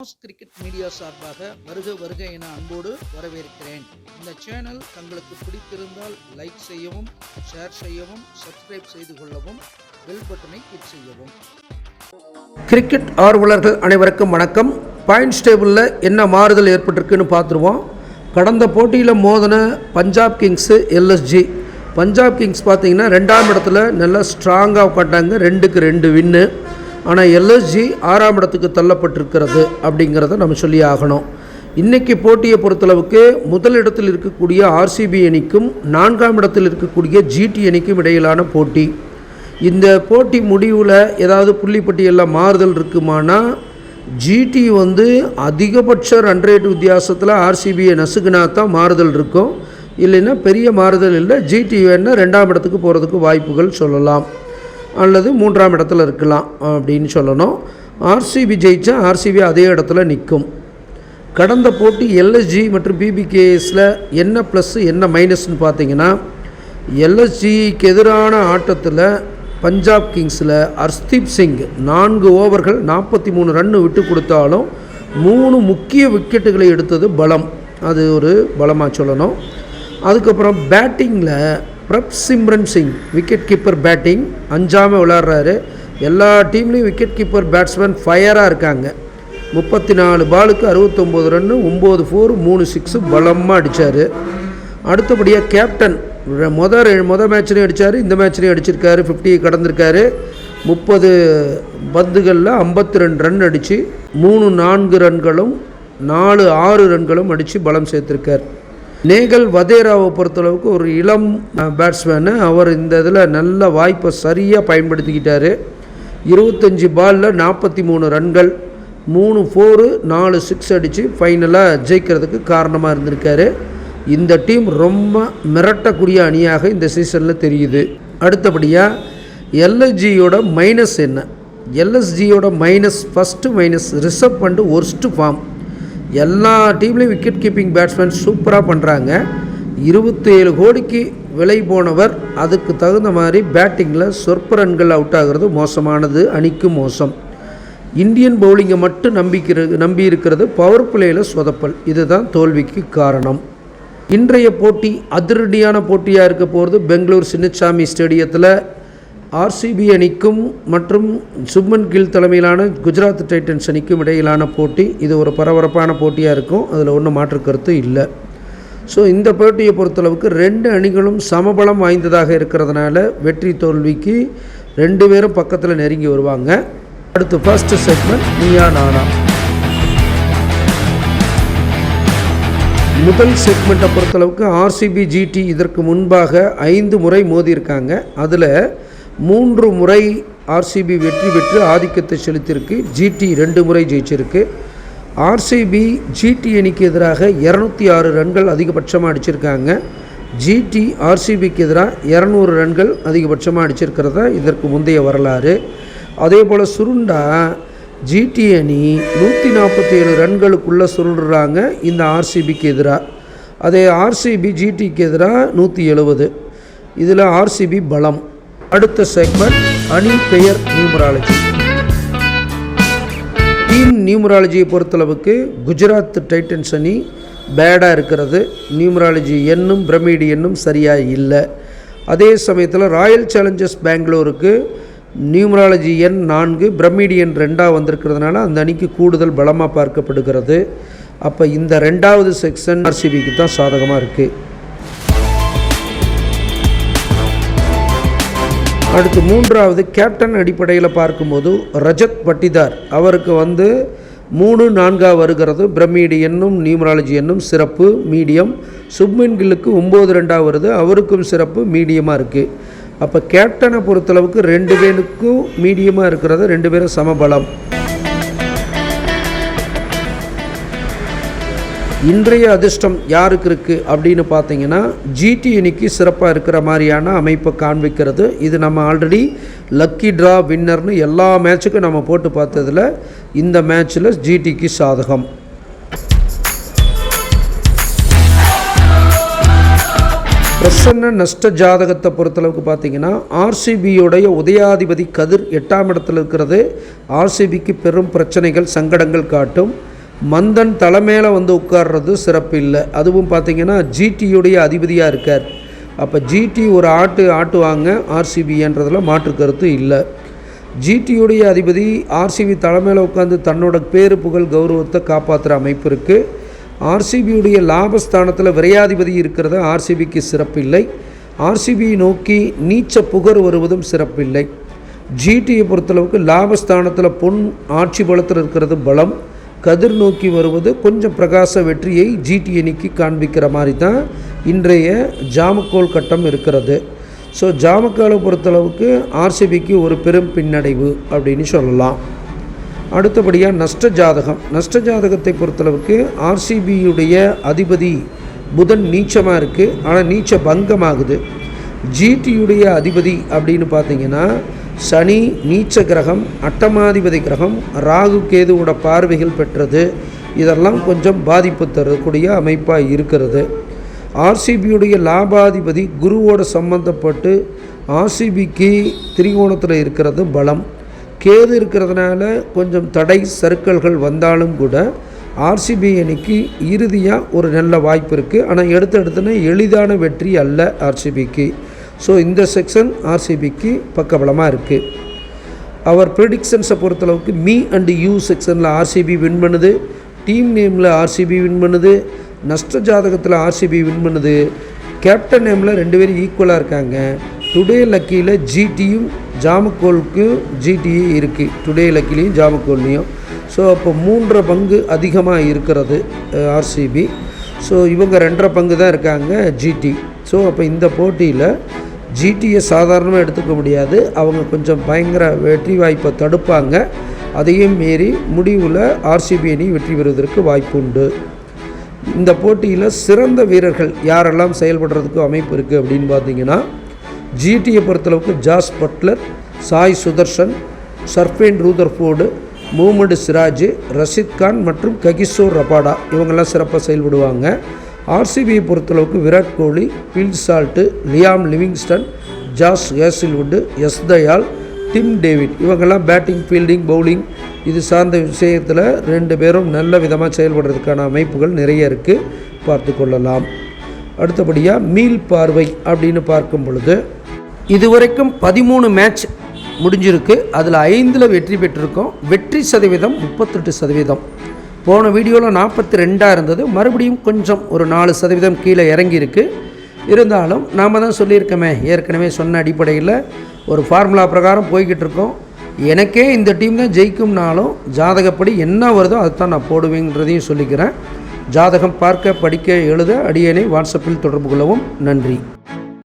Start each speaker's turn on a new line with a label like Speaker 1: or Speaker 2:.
Speaker 1: Sports cricket media சார்பாக வருக வருக என அன்போடு வரவேற்கிறேன். இந்த சேனல் தங்களுக்கு பிடித்திருந்தால் லைக் செய்யவும் ஷேர் செய்யவும் சப்ஸ்கிரைப் செய்து கொள்ளவும் பெல் பட்டனை கிளிக் செய்யவும்.
Speaker 2: கிரிக்கெட் ஆர்வலர்கள் அனைவருக்கும் வணக்கம். பாயிண்ட்ஸ் டேபிளில் என்ன மாறுதல் ஏற்பட்டிருக்குன்னு பார்த்துருவோம். கடந்த போட்டியில் மோதின Punjab Kings LSG Punjab Kings பார்த்தீங்கன்னா ரெண்டாம் இடத்துல நல்லா ஸ்ட்ராங்காக உட்காண்டாங்க ரெண்டுக்கு ரெண்டு வின்னு ஆனால் எல்எஸ்ஜி ஆறாம் இடத்துக்கு தள்ளப்பட்டிருக்கிறது அப்படிங்கிறத நம்ம சொல்லி ஆகணும். இன்றைக்கி போட்டியை பொறுத்தளவுக்கு முதல் இடத்தில் இருக்கக்கூடிய ஆர்சிபி அணிக்கும் நான்காம் இடத்தில் இருக்கக்கூடிய ஜிடி அணிக்கும் இடையிலான போட்டி. இந்த போட்டி முடிவில் ஏதாவது புள்ளிப்பட்டியலில் மாறுதல் இருக்குமானா ஜிடி வந்து அதிகபட்ச ரன் ரேட் வித்தியாசத்தில் ஆர்சிபியை நசுக்குனா தான் மாறுதல் இருக்கும். இல்லைன்னா பெரிய மாறுதல் இல்லை ஜிடி வேணால் ரெண்டாம் இடத்துக்கு போகிறதுக்கு வாய்ப்புகள் சொல்லலாம். அல்லது மூன்றாம் இடத்துல இருக்கலாம் அப்படின்னு சொல்லணும். ஆர்சிபி ஜெயிச்சா ஆர்சிபி அதே இடத்துல நிற்கும் கடந்த போட்டி எல்எஸ்ஜி மற்றும் பிபிகேஎஸில் என்ன ப்ளஸ்ஸு என்ன மைனஸ்னு பார்த்தீங்கன்னா எல்எஸ்ஜிக்கு எதிரான ஆட்டத்தில் பஞ்சாப் கிங்ஸில் அர்ஸ்தீப் சிங் நான்கு ஓவர்கள் நாற்பத்தி மூணு ரன்னு விட்டு கொடுத்தாலும் மூணு முக்கிய விக்கெட்டுகளை எடுத்தது பலம். அது ஒரு பலமாக சொல்லணும். அதுக்கப்புறம் பேட்டிங்கில் Prabhsimran Singh wicket keeper batting அஞ்சாமல் விளாட்றாரு எல்லா டீம்லேயும் விக்கெட் கீப்பர் பேட்ஸ்மேன் ஃபயராக இருக்காங்க. முப்பத்தி நாலு பாலுக்கு அறுபத்தொம்போது ரன்னு ஒம்பது ஃபோர் மூணு சிக்ஸு பலமாக அடித்தார் அடுத்தபடியாக கேப்டன் மொதல் மொதல் ரெ- மேட்ச்லேயும் அடித்தார் இந்த மேட்ச்லேயும் அடிச்சிருக்காரு ஃபிஃப்டியை கடந்திருக்காரு. முப்பது பந்துகளில் ஐம்பத்தி ரெண்டு ரன் அடித்து மூணு நான்கு ரன்களும் நாலு ஆறு ரன்களும் அடித்து பலம் சேர்த்துருக்கார். நேகல் வதேராவை பொறுத்தளவுக்கு ஒரு இளம் பேட்ஸ்மேனு அவர் இந்த இதில் நல்ல வாய்ப்பை சரியாக பயன்படுத்திக்கிட்டார். இருபத்தஞ்சி பாலில் நாற்பத்தி மூணு ரன்கள் மூணு ஃபோரு நாலு சிக்ஸ் அடித்து ஃபைனலாக ஜெயிக்கிறதுக்கு காரணமாக இருந்திருக்காரு. இந்த டீம் ரொம்ப மிரட்டக்கூடிய அணியாக இந்த சீசனில் தெரியுது. அடுத்தபடியாக எல்எஸ்ஜியோட மைனஸ் என்ன? எல்எஸ்ஜியோட மைனஸ் ஃபஸ்ட்டு மைனஸ் ரிசர்வ் பண்ணிட்டு ஒர்ஸ்ட்டு ஃபார்ம் எல்லா டீம்லேயும் விக்கெட் கீப்பிங் பேட்ஸ்மேன் சூப்பராக பண்ணுறாங்க இருபத்தேழு கோடிக்கு விலை போனவர் அதுக்கு தகுந்த மாதிரி பேட்டிங்கில் சொற்ப ரன்கள் அவுட் ஆகிறது மோசமானது அணிக்கு மோசம். இந்தியன் பவுலிங்கை மட்டும் நம்பிக்கிறது நம்பி இருக்கிறது பவர் பிளேயில் சொதப்பல். இதுதான் தோல்விக்கு காரணம். இன்றைய போட்டி அதிரடியான போட்டியாக இருக்க போகிறது பெங்களூர் சின்னசாமி ஸ்டேடியத்தில் ஆர்சிபி அணிக்கும் மற்றும் சுப்மன் கில் தலைமையிலான குஜராத் டைட்டன்ஸ் அணிக்கும் இடையிலான போட்டி இது ஒரு பரபரப்பான போட்டியாக இருக்கும். அதில் ஒன்றும் மாற்று கருத்து இல்லை. ஸோ இந்த போட்டியை பொறுத்தளவுக்கு ரெண்டு அணிகளும் சமபலம் வாய்ந்ததாக இருக்கிறதுனால வெற்றி தோல்விக்கு ரெண்டு பேரும் பக்கத்தில் நெருங்கி வருவாங்க. அடுத்து ஃபர்ஸ்ட் செக்மெண்ட் நீயா நானா. முதல் செக்மெண்ட்டை பொறுத்தளவுக்கு ஆர்சிபி ஜிடி இதற்கு முன்பாக ஐந்து முறை மோதியிருக்காங்க. அதில் மூன்று முறை ஆர்சிபி வெற்றி பெற்று ஆதிக்கத்தை செலுத்தியிருக்கு. ஜிடி ரெண்டு முறை ஜெயிச்சிருக்கு. ஆர்சிபி ஜிடி அணிக்கு எதிராக இரநூத்தி ஆறு ரன்கள் அதிகபட்சமாக அடிச்சிருக்காங்க. ஜிடி ஆர்சிபிக்கு எதிராக இரநூறு ரன்கள் அதிகபட்சமாக அடிச்சிருக்கிறதா இதற்கு முந்தைய வரலாறு. அதே போல் சுருண்டா ஜிடி அணி நூற்றி நாற்பத்தி ஏழு ரன்களுக்குள்ளே சுருண்டுறாங்க இந்த ஆர்சிபிக்கு எதிராக. அதே ஆர்சிபி ஜிடிக்கு எதிராக நூற்றி எழுபது இதில் ஆர்சிபி பலம். அடுத்த செக்மெண்ட் அணி பெயர் நியூமராலஜி டீம் நியூமராலஜியை பொறுத்தளவுக்கு குஜராத் டைட்டன்ஸ் அணி பேடாக இருக்கிறது. நியூமராலஜி எண்ணும் பிரமிடு எண்ணும் சரியாக இல்லை. அதே சமயத்தில் ராயல் சேலஞ்சர்ஸ் பெங்களூருக்கு நியூமராலஜி எண் நான்கு பிரமிடு எண் ரெண்டாக வந்திருக்கிறதுனால அந்த அணிக்கு கூடுதல் பலமாக பார்க்கப்படுகிறது. அப்போ இந்த ரெண்டாவது செக்ஷன் ஆர்சிபிக்கு தான் சாதகமாக இருக்குது அடுத்து மூன்றாவது கேப்டன் அடிப்படையில் பார்க்கும்போது ரஜத் பட்டிதார். அவருக்கு வந்து மூணு நான்காக வருகிறது. பிரமிடு என்னும் நியூமராலஜி என்னும் சிறப்பு மீடியம். சுப்மின் கில்லுக்கு ஒம்பது ரெண்டாக வருது. அவருக்கும் சிறப்பு மீடியமாக இருக்குது அப்போ கேப்டனை பொறுத்தளவுக்கு ரெண்டு பேருக்கும் மீடியமாக இருக்கிறது ரெண்டு பேரும் சமபலம். இன்றைய அதிர்ஷ்டம் யாருக்கு இருக்குது அப்படின்னு பார்த்தீங்கன்னா ஜிடி இன்னைக்கு சிறப்பாக இருக்கிற மாதிரியான அமைப்பை காண்பிக்கிறது. இது நம்ம ஆல்ரெடி லக்கி ட்ரா வின்னர்னு எல்லா மேட்சுக்கும் நம்ம போட்டு பார்த்ததுல இந்த மேட்ச்சில் ஜிடிக்கு சாதகம். பிரசன்ன நஷ்ட ஜாதகத்தை பொறுத்தளவுக்கு பார்த்தீங்கன்னா ஆர்சிபியோடைய உதயாதிபதி கதிர் எட்டாம் இடத்துல இருக்கிறது. ஆர்சிபிக்கு பெரும் பிரச்சனைகள் சங்கடங்கள் காட்டும். மந்தன் தலைமையில் வந்து உட்கார்றது சிறப்பு இல்லை. அதுவும் பார்த்தீங்கன்னா ஜிடியுடைய அதிபதியாக இருக்கார். அப்போ ஜிடி ஒரு ஆட்டு ஆட்டுவாங்க ஆர்சிபின்றதில் மாற்று கருத்து இல்லை. ஜிடியுடைய அதிபதி ஆர்சிபி தலைமையில் உட்காந்து தன்னோட பேரு புகழ் கௌரவத்தை காப்பாற்றுற அமைப்பு இருக்குது ஆர்சிபியுடைய லாபஸ்தானத்தில் விரையாதிபதி இருக்கிறது ஆர்சிபிக்கு சிறப்பில்லை ஆர்சிபியை நோக்கி நீச்ச புகர் வருவதும் சிறப்பில்லை ஜிடியை பொறுத்தளவுக்கு லாபஸ்தானத்தில் பொன் ஆட்சி பலத்தில் இருக்கிறது பலம். கதிர் நோக்கி வருவது கொஞ்சம் பிரகாச வெற்றியை ஜிடி அணிக்கு காண்பிக்கிற மாதிரி தான் இன்றைய ஜாமக்கோல் கட்டம் இருக்கிறது. ஸோ ஜாமக்காலை பொறுத்தளவுக்கு ஆர்சிபிக்கு ஒரு பெரும் பின்னடைவு அப்படின்னு சொல்லலாம். அடுத்தபடியாக நஷ்ட ஜாதகம். நஷ்ட ஜாதகத்தை பொறுத்தளவுக்கு ஆர்சிபியுடைய அதிபதி புதன் நீச்சமாக இருக்குது ஆனால் நீச்ச பங்கமாகுது. ஜிடியுடைய அதிபதி அப்படின்னு பார்த்தீங்கன்னா சனி நீச்ச கிரகம் அட்டமாதிபதி கிரகம் ராகு கேதுவோட பார்வைகள் பெற்றது. இதெல்லாம் கொஞ்சம் பாதிப்பு தரக்கூடிய அமைப்பாக இருக்கிறது. ஆர்சிபியுடைய லாபாதிபதி குருவோட சம்பந்தப்பட்டு ஆர்சிபிக்கு திரிகோணத்தில் இருக்கிறது பலம். கேது இருக்கிறதுனால கொஞ்சம் தடை சர்க்கல்கள் வந்தாலும் கூட ஆர்சிபி அணிக்கு இறுதியாக ஒரு நல்ல வாய்ப்பு இருக்குது ஆனால் எடுத்த எடுத்துன எளிதான வெற்றி அல்ல ஆர்சிபிக்கு ஸோ இந்த செக்ஷன் ஆர்சிபிக்கு பக்கபலமாக இருக்குது அவர் ப்ரிடிக்ஷன்ஸை பொறுத்தளவுக்கு மீ அண்டு யூ செக்ஷனில் ஆர்சிபி வின் பண்ணுது. டீம் நேமில் ஆர்சிபி வின் பண்ணுது. நஷ்ட ஜாதகத்தில் ஆர்சிபி வின் பண்ணுது. கேப்டன் நேமில் ரெண்டு பேரும் ஈக்குவலாக இருக்காங்க. டுடே லக்கியில் ஜிடியும் ஜாமக்கோலுக்கும் ஜிடியே இருக்குது டுடே லக்கிலையும் ஜாமக்கோல்லையும் ஸோ அப்போ மூன்றரை பங்கு அதிகமாக இருக்கிறது ஆர்சிபி ஸோ இவங்க ரெண்டரை பங்கு தான் இருக்காங்க ஜிடி ஸோ அப்போ இந்த போட்டியில் ஜிடியை சாதாரணமாக எடுத்துக்க முடியாது. அவங்க கொஞ்சம் பயங்கர வெற்றி வாய்ப்பை தடுப்பாங்க. அதையும் மீறி முடிவில் ஆர்சிபி அணி வெற்றி பெறுவதற்கு வாய்ப்பு உண்டு. இந்த போட்டியில் சிறந்த வீரர்கள் யாரெல்லாம் செயல்படுறதுக்கு அமைப்பு இருக்குது அப்படின்னு பார்த்தீங்கன்னா ஜிடியை பொறுத்தளவுக்கு Jos Buttler Sai Sudharsan Sherfane Rutherford Mohammed Siraj Rashid Khan மற்றும் ககிசோர் ரபாடா இவங்கெல்லாம் சிறப்பாக செயல்படுவாங்க. ஆர்சிபியை பொறுத்தளவுக்கு Virat Kohli Phil Salt Liam Livingstone Josh Hazlewood Yash Dayal Tim David. இவங்கெல்லாம் பேட்டிங் ஃபீல்டிங் பவுலிங் இது சார்ந்த விஷயத்தில் ரெண்டு பேரும் நல்ல விதமாக செயல்படுறதுக்கான அமைப்புகள் நிறைய இருக்குது பார்த்து கொள்ளலாம். அடுத்தபடியாக மீள் பார்வை அப்படின்னு பார்க்கும் பொழுது இதுவரைக்கும் பதிமூணு மேட்ச் முடிஞ்சிருக்கு. அதில் ஐந்தில் வெற்றி பெற்றிருக்கோம். வெற்றி சதவீதம் முப்பத்தெட்டு சதவீதம். போன வீடியோவில் நாற்பத்தி ரெண்டாக இருந்தது. மறுபடியும் கொஞ்சம் ஒரு நாலு சதவீதம் கீழே இறங்கியிருக்கு. இருந்தாலும் நாம் தான் சொல்லியிருக்கோமே ஏற்கனவே சொன்ன அடிப்படையில் ஒரு ஃபார்முலா பிரகாரம் போய்கிட்டு இருக்கோம். எனக்கே இந்த டீம் தான் ஜெயிக்கும்னாலும் ஜாதகப்படி என்ன வருதோ அதுதான் நான் போடுவேங்கிறதையும் சொல்லிக்கிறேன். ஜாதகம் பார்க்க படிக்க எழுத அடியனை வாட்ஸ்அப்பில் தொடர்பு கொள்ளவும். நன்றி.